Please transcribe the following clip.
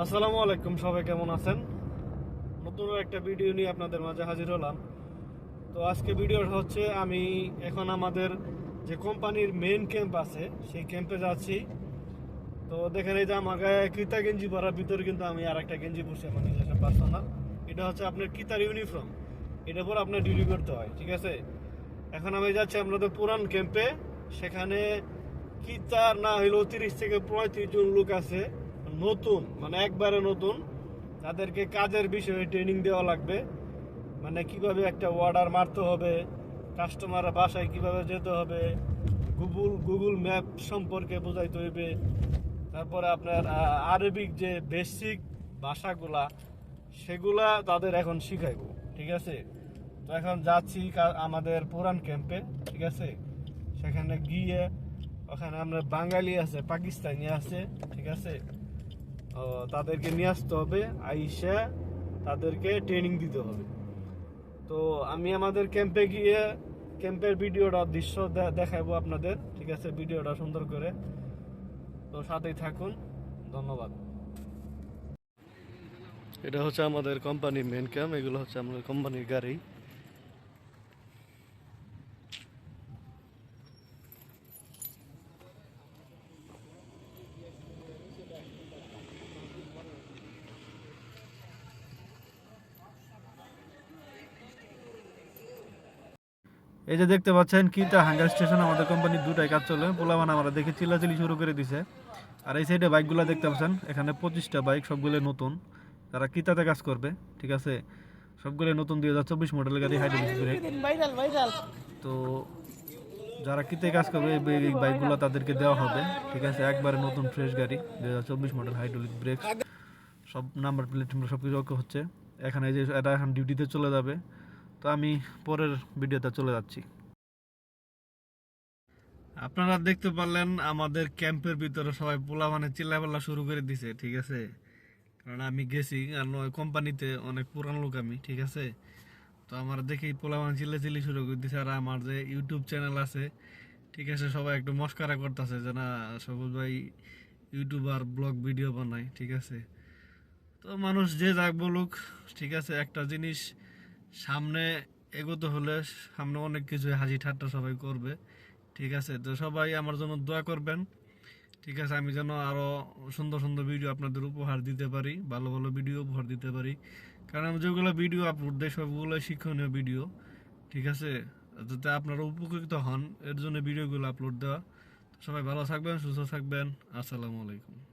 আসসালামু আলাইকুম, সবাই কেমন আছেন? নতুন একটা ভিডিও নিয়ে আপনাদের মাঝে হাজির হলাম। তো আজকে ভিডিও হচ্ছে, আমি এখন আমাদের যে কোম্পানির মেইন ক্যাম্প আছে, সেই ক্যাম্পে যাচ্ছি। তো দেখেন এই যে গায়ে কিতা গেঞ্জি পরার ভিতরে কিন্তু আমি আর একটা গেঞ্জি পরছি, আমার নিজস্ব পার্সোনাল এটা হচ্ছে আপনার কিতার ইউনিফর্ম এটা পর আপনার ডিউটি করতে হয়, ঠিক আছে? এখন আমি যাচ্ছি আপনাদের পুরান ক্যাম্পে সেখানে কিতার না হইলেও তিরিশ থেকে পঁয়ত্রিশ জন লোক আছে। নতুন মানে একবারে নতুন। তাদেরকে কাজের বিষয়ে ট্রেনিং দেওয়া লাগবে। মানে কীভাবে একটা অর্ডার মারতে হবে কাস্টমার বাসায় কীভাবে যেতে হবে গুগল গুগল ম্যাপ সম্পর্কে বোঝাইতে হইবে। তারপরে আপনার আরবিক যে বেসিক ভাষাগুলা, সেগুলা তাদের এখন শিখাইবো, ঠিক আছে? তো এখন যাচ্ছি আমাদের পুরান ক্যাম্পে ঠিক আছে? সেখানে গিয়ে, ওখানে আমরা বাঙালি আছে, পাকিস্তানি আছে, ঠিক আছে? তাদেরকে নিয়ে আসতে হবে, আইসা তাদেরকে ট্রেনিং দিতে হবে। তো আমি আমাদের ক্যাম্পে গিয়ে ক্যাম্পের ভিডিওটা দৃশ্য দেখাবো আপনাদের, ঠিক আছে? ভিডিওটা সুন্দর করে। তো সাথেই থাকুন। ধন্যবাদ। এটা হচ্ছে আমাদের কোম্পানির মেন ক্যাম্প এগুলো হচ্ছে আমাদের কোম্পানির গাড়ি। এই যে দেখতে পাচ্ছেন কিটা হাঙ্গার স্টেশন আমাদের কোম্পানির দুটাই কাজ চলে। পোলামান আমরা দেখে চিল্লাচিল্লি শুরু করে দিছে। আর এই সাইডে বাইকগুলো দেখতে পাচ্ছেন, এখানে পঁচিশটা বাইক সবগুলো নতুন। তারা কিতাতে কাজ করবে, ঠিক আছে? সবগুলো নতুন দুই হাজার চব্বিশ মডেল গাড়ি হাইড্রোলিক তো যারা কিতে কাজ করবে, এই বাইকগুলো তাদেরকে দেওয়া হবে, ঠিক আছে? একবারে নতুন ফ্রেশ গাড়ি, দুই হাজার চব্বিশ মডেল হাইড্রোলিক ব্রেক সব নাম্বার প্লেট সব কিছু হচ্ছে। এখানে যে এটা এখন ডিউটিতে চলে যাবে। তো আমি পরের ভিডিওতে চলে যাচ্ছি। আপনারা দেখতে পারলেন আমাদের ক্যাম্পের ভিতরে সবাই পোলা মানে চিল্লাপাল্লা শুরু করে দিছে, ঠিক আছে? কারণ আমি গেছি আর নয় কোম্পানিতে অনেক পুরান লোক আমি, ঠিক আছে? তো আমার দেখি পোলা মানে চিল্লা চিল্লি শুরু করে দিছে আর আমার যে ইউটিউব চ্যানেল আছে, ঠিক আছে? সবাই একটু মস্কারা করতেছে যে না, সবুজ ভাই ইউটিউবার, ব্লগ, ভিডিও বানায়, ঠিক আছে? তো মানুষ যে যাক বলুক, ঠিক আছে? একটা জিনিস সামনে এগোতে হলে সামনে অনেক কিছু হাসি ঠাট্টা সবাই করবে। ঠিক আছে? তো সবাই আমার জন্য দোয়া করবেন। ঠিক আছে? আমি যেন আরও সুন্দর সুন্দর ভিডিও আপনাদের উপহার দিতে পারি, ভালো ভালো ভিডিও উপহার দিতে পারি। কারণ আমি যেগুলো ভিডিও আপলোড দেয় সবগুলো শিক্ষণীয় ভিডিও ঠিক আছে? যাতে আপনারা উপকৃত হন, এর জন্য ভিডিওগুলো আপলোড দেওয়া। সবাই ভালো থাকবেন, সুস্থ থাকবেন। আসসালামু আলাইকুম।